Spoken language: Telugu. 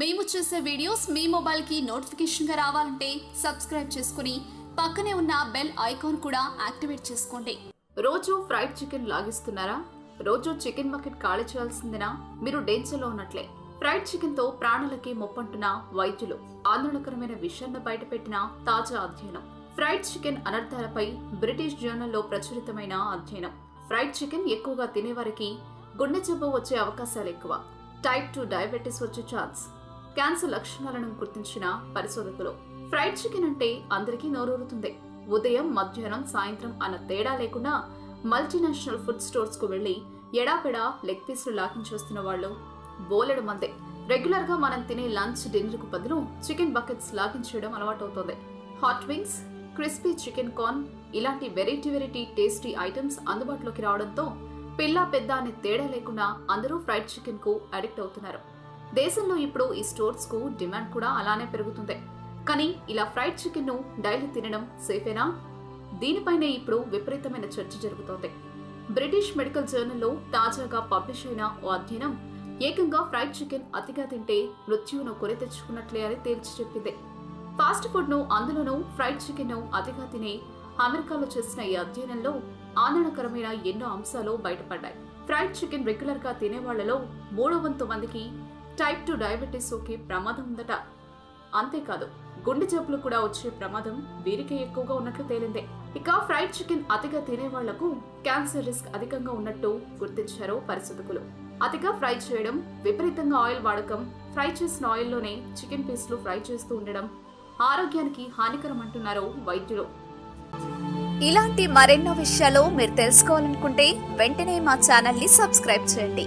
మేము చేసే వీడియోస్ మీ మొబైల్కి నోటిఫికేషన్గా రావాలంటే సబ్స్క్రైబ్ చేసుకుని పక్కనే ఉన్న బెల్ ఐకాన్ కూడా యాక్టివేట్ చేసుకోండి. రోజు ఫ్రైడ్ చికెన్ లాగిస్తున్నారా? రోజు చికెన్ బకెట్ ఖాళీ చేయాల్సిందేనా? మీరు డేంజర్లో ఉన్నట్లే. ఫ్రైడ్ చికెన్తో ప్రాణులకి మొప్పంటున్న వైద్యులు ఆందోళనకరమైన విషయాన్ని బయటపెట్టిన తాజా అధ్యయనం. ఫ్రైడ్ చికెన్ అనర్థాలపై బ్రిటిష్ జర్నల్లో ప్రచురితమైన అధ్యయనం. ఫ్రైడ్ చికెన్ ఎక్కువగా తినేవారికి గుండె జబ్బు వచ్చే అవకాశాలు ఎక్కువ. టైప్ టూ డయాబెటీస్ వచ్చే ఛాన్స్. క్యాన్సర్ లక్షణాలను గుర్తించిన పరిశోధకులు. ఫ్రైడ్ చికెన్ అంటే అందరికీ నోరూరుతుంది. ఉదయం మధ్యాహ్నం సాయంత్రం అన్న తేడా లేకుండా మల్టీనేషనల్ ఫుడ్ స్టోర్స్కు వెళ్ళి ఎడాపెడా లెగ్ పీసులు లాగించేస్తున్న వాళ్ళు బోలెడు మందే. రెగ్యులర్గా మనం తినే లంచ్ డిన్నర్కు బదులు చికెన్ బకెట్స్ లాగించడం అలవాటవుతోంది. Hot wings crispy chicken corn ఇలాంటి వెరైటీ వెరైటీ టేస్టీ ఐటమ్స్ అందుబాటులోకి రావడంతో పిల్ల పెద్ద అనే తేడా లేకుండా అందరూ ఫ్రైడ్ చికెన్కు అడిక్ట్ అవుతున్నారు. దేశంలో ఇప్పుడు ఈ స్టోర్స్కు డిమాండ్ కూడా అలానే పెరుగుతుంది. కానీ ఇలా ఫ్రైడ్ చికెన్ను డైలీ తినడం సేఫేనా? దీనిపైనే ఇప్పుడు విపరీతమైన చర్చ జరుగుతోంది. బ్రిటిష్ మెడికల్ జర్నల్లో తాజాగా పబ్లిష్ అయిన ఓ అధ్యయనం ఏకంగా ఫ్రైడ్ చికెన్ అతిగా తింటే మృత్యువును కొని తెచ్చుకున్నట్లే అని తేల్చి చెప్పింది. ఫాస్ట్ ఫుడ్ను అందులోనూ ఫ్రైడ్ చికెన్ను అతిగా తినే అమెరికాలో చేసిన ఈ అధ్యయనంలో ఆందోళనకరమైన ఎన్నో అంశాలు బయటపడ్డాయి. ఫ్రైడ్ చికెన్ రెగ్యులర్గా తినే వాళ్ళలో మూడో వంతు మందికి టైప్ టూ డయాబెటీస్ సోకే ప్రమాదం ఉందట. అంతేకాదు గుండె జబ్బులు కూడా వచ్చే ప్రమాదం వీరికే ఎక్కువగా ఉన్నట్లు తేలిందే. ఇక ఫ్రైడ్ చికెన్ అతిగా తినే వాళ్ళకు క్యాన్సర్ రిస్క్ అధికంగా ఉన్నట్టు గుర్తించారు పరిశోధకులు. అతిగా ఫ్రై చేయడం విపరీతంగా ఆయిల్ వాడకం ఫ్రై చేసిన ఆయిల్లోనే చికెన్ పీస్లు ఫ్రై చేస్తూ ఉండడం ఆరోగ్యానికి హానికరం అంటున్నారు వైద్యులు. ఇలాంటి మరెన్నో విషయాలు మీరు తెలుసుకోవాలనుకుంటే వెంటనే మా ఛానల్ని సబ్స్క్రైబ్ చేయండి.